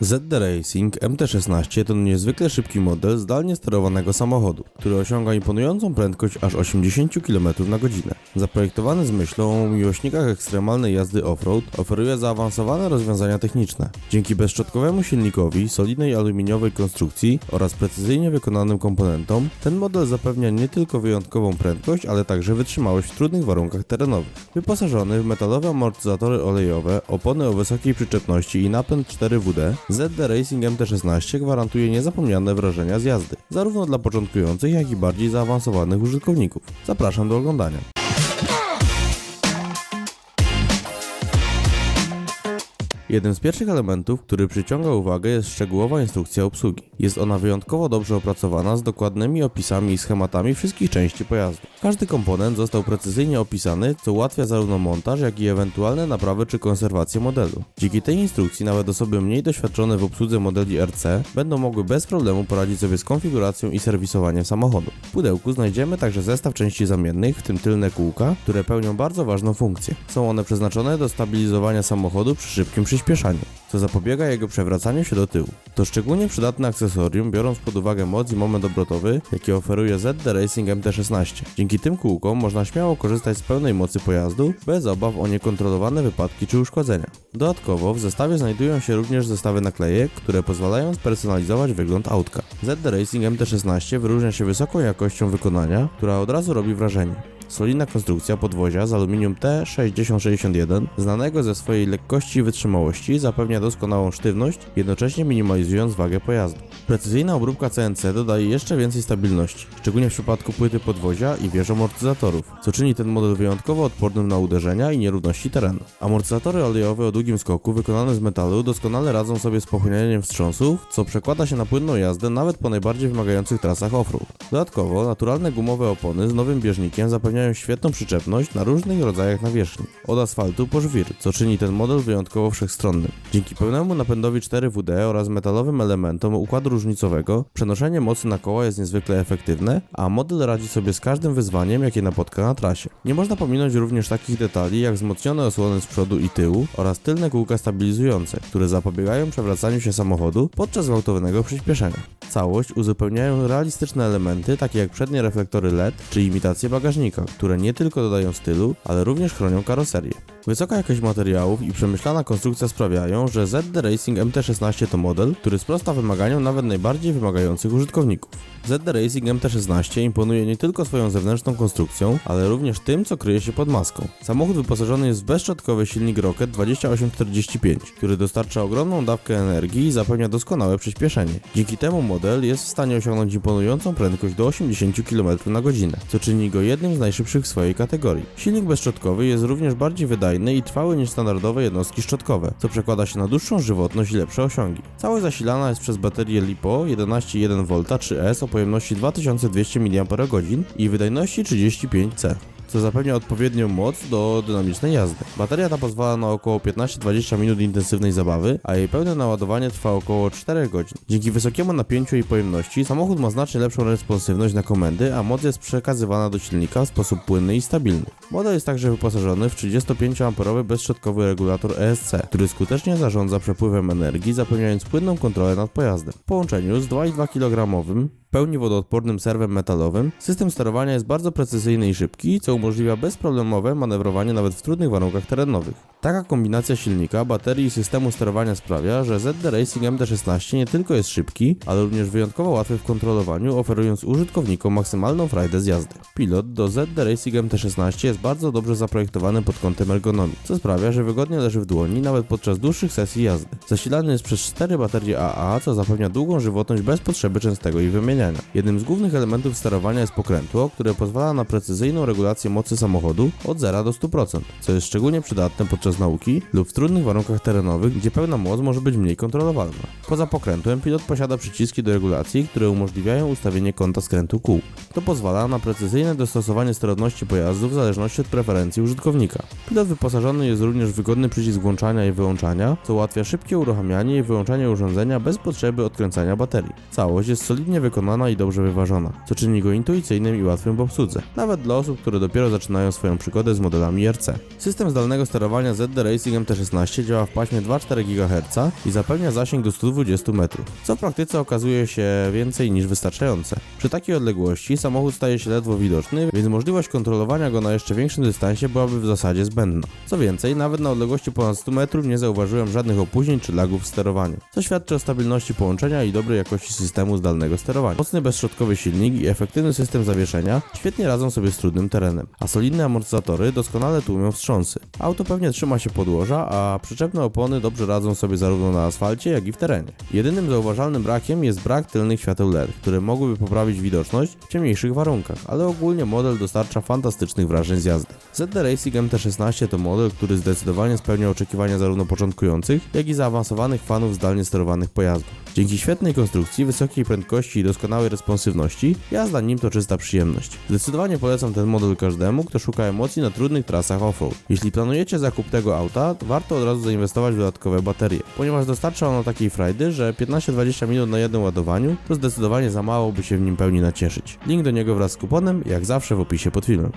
ZD Racing MT-16 to niezwykle szybki model zdalnie sterowanego samochodu, który osiąga imponującą prędkość aż 80 km na godzinę. Zaprojektowany z myślą o miłośnikach ekstremalnej jazdy off-road, oferuje zaawansowane rozwiązania techniczne. Dzięki bezszczotkowemu silnikowi, solidnej aluminiowej konstrukcji oraz precyzyjnie wykonanym komponentom, ten model zapewnia nie tylko wyjątkową prędkość, ale także wytrzymałość w trudnych warunkach terenowych. Wyposażony w metalowe amortyzatory olejowe, opony o wysokiej przyczepności i napęd 4WD, ZD Racing MT-16 gwarantuje niezapomniane wrażenia z jazdy, zarówno dla początkujących, jak i bardziej zaawansowanych użytkowników. Zapraszam do oglądania. Jednym z pierwszych elementów, który przyciąga uwagę jest szczegółowa instrukcja obsługi. Jest ona wyjątkowo dobrze opracowana z dokładnymi opisami i schematami wszystkich części pojazdu. Każdy komponent został precyzyjnie opisany, co ułatwia zarówno montaż, jak i ewentualne naprawy czy konserwację modelu. Dzięki tej instrukcji nawet osoby mniej doświadczone w obsłudze modeli RC będą mogły bez problemu poradzić sobie z konfiguracją i serwisowaniem samochodu. W pudełku znajdziemy także zestaw części zamiennych, w tym tylne kółka, które pełnią bardzo ważną funkcję. Są one przeznaczone do stabilizowania samochodu przy szybkim co zapobiega jego przewracaniu się do tyłu. To szczególnie przydatne akcesorium, biorąc pod uwagę moc i moment obrotowy, jaki oferuje ZD Racing MT-16. Dzięki tym kółkom można śmiało korzystać z pełnej mocy pojazdu, bez obaw o niekontrolowane wypadki czy uszkodzenia. Dodatkowo w zestawie znajdują się również zestawy naklejek, które pozwalają spersonalizować wygląd autka. ZD Racing MT-16 wyróżnia się wysoką jakością wykonania, która od razu robi wrażenie. Solidna konstrukcja podwozia z aluminium T6061, znanego ze swojej lekkości i wytrzymałości, zapewnia doskonałą sztywność, jednocześnie minimalizując wagę pojazdu. Precyzyjna obróbka CNC dodaje jeszcze więcej stabilności, szczególnie w przypadku płyty podwozia i wież amortyzatorów, co czyni ten model wyjątkowo odpornym na uderzenia i nierówności terenu. Amortyzatory olejowe o długim skoku wykonane z metalu doskonale radzą sobie z pochłanianiem wstrząsów, co przekłada się na płynną jazdę nawet po najbardziej wymagających trasach offroad. Dodatkowo naturalne gumowe opony z nowym bieżnikiem zapewniają świetną przyczepność na różnych rodzajach nawierzchni, od asfaltu po żwir, co czyni ten model wyjątkowo wszechstronnym. Dzięki pełnemu napędowi 4WD oraz metalowym elementom układu różnicowego, przenoszenie mocy na koła jest niezwykle efektywne, a model radzi sobie z każdym wyzwaniem, jakie napotka na trasie. Nie można pominąć również takich detali jak wzmocnione osłony z przodu i tyłu oraz tylne kółka stabilizujące, które zapobiegają przewracaniu się samochodu podczas gwałtownego przyspieszenia. Całość uzupełniają realistyczne elementy, takie jak przednie reflektory LED czy imitacje bagażnika, które nie tylko dodają stylu, ale również chronią karoserię. Wysoka jakość materiałów i przemyślana konstrukcja sprawiają, że ZD Racing MT-16 to model, który sprosta wymaganiom nawet najbardziej wymagających użytkowników. ZD Racing MT-16 imponuje nie tylko swoją zewnętrzną konstrukcją, ale również tym, co kryje się pod maską. Samochód wyposażony jest w bezszczotkowy silnik Rocket 2845, który dostarcza ogromną dawkę energii i zapewnia doskonałe przyspieszenie. Dzięki temu model jest w stanie osiągnąć imponującą prędkość do 80 km na godzinę, co czyni go jednym z najszybszych w swojej kategorii. Silnik bezszczotkowy jest również bardziej wydajny i trwały niż standardowe jednostki szczotkowe, co przekłada się na dłuższą żywotność i lepsze osiągi. Całość zasilana jest przez baterię LiPo 11,1V 3S o pojemności 2200 mAh i wydajności 35C co zapewnia odpowiednią moc do dynamicznej jazdy. Bateria ta pozwala na około 15-20 minut intensywnej zabawy, a jej pełne naładowanie trwa około 4 godzin. Dzięki wysokiemu napięciu i pojemności samochód ma znacznie lepszą responsywność na komendy, a moc jest przekazywana do silnika w sposób płynny i stabilny. Model jest także wyposażony w 35A bezszczotkowy regulator ESC, który skutecznie zarządza przepływem energii, zapewniając płynną kontrolę nad pojazdem. W połączeniu z 2,2 kg pełni wodoodpornym serwem metalowym, system sterowania jest bardzo precyzyjny i szybki, co umożliwia bezproblemowe manewrowanie nawet w trudnych warunkach terenowych. Taka kombinacja silnika, baterii i systemu sterowania sprawia, że ZD Racing MT-16 nie tylko jest szybki, ale również wyjątkowo łatwy w kontrolowaniu, oferując użytkownikom maksymalną frajdę z jazdy. Pilot do ZD Racing MT-16 jest bardzo dobrze zaprojektowany pod kątem ergonomii, co sprawia, że wygodnie leży w dłoni nawet podczas dłuższych sesji jazdy. Zasilany jest przez 4 baterie AA, co zapewnia długą żywotność bez potrzeby częstego jej wymieniania. Jednym z głównych elementów sterowania jest pokrętło, które pozwala na precyzyjną regulację mocy samochodu od 0 do 100%, co jest szczególnie przydatne podczas nauki lub w trudnych warunkach terenowych, gdzie pełna moc może być mniej kontrolowalna. Poza pokrętłem pilot posiada przyciski do regulacji, które umożliwiają ustawienie kąta skrętu kół. To pozwala na precyzyjne dostosowanie sterowności pojazdu w zależności od preferencji użytkownika. Pilot wyposażony jest również w wygodny przycisk włączania i wyłączania, co ułatwia szybkie uruchamianie i wyłączanie urządzenia bez potrzeby odkręcania baterii. Całość jest solidnie wykonana wykonana i dobrze wyważona, co czyni go intuicyjnym i łatwym w obsłudze, nawet dla osób, które dopiero zaczynają swoją przygodę z modelami RC. System zdalnego sterowania ZD Racing MT-16 działa w paśmie 2,4 GHz i zapewnia zasięg do 120 metrów, co w praktyce okazuje się więcej niż wystarczające. Przy takiej odległości samochód staje się ledwo widoczny, więc możliwość kontrolowania go na jeszcze większym dystansie byłaby w zasadzie zbędna. Co więcej, nawet na odległości ponad 100 metrów nie zauważyłem żadnych opóźnień czy lagów w sterowaniu, co świadczy o stabilności połączenia i dobrej jakości systemu zdalnego sterowania. Mocny bezszczotkowy silnik i efektywny system zawieszenia świetnie radzą sobie z trudnym terenem, a solidne amortyzatory doskonale tłumią wstrząsy. Auto pewnie trzyma się podłoża, a przyczepne opony dobrze radzą sobie zarówno na asfalcie, jak i w terenie. Jedynym zauważalnym brakiem jest brak tylnych świateł LED, które mogłyby poprawić widoczność w ciemniejszych warunkach, ale ogólnie model dostarcza fantastycznych wrażeń z jazdy. ZD Racing MT-16 to model, który zdecydowanie spełnia oczekiwania zarówno początkujących, jak i zaawansowanych fanów zdalnie sterowanych pojazdów. Dzięki świetnej konstrukcji, wysokiej prędkości i doskonałej responsywności, jazda nim to czysta przyjemność. Zdecydowanie polecam ten model każdemu, kto szuka emocji na trudnych trasach off-road. Jeśli planujecie zakup tego auta, to warto od razu zainwestować w dodatkowe baterie, ponieważ dostarcza ono takiej frajdy, że 15-20 minut na jednym ładowaniu to zdecydowanie za mało, by się w nim pełni nacieszyć. Link do niego wraz z kuponem, jak zawsze w opisie pod filmem.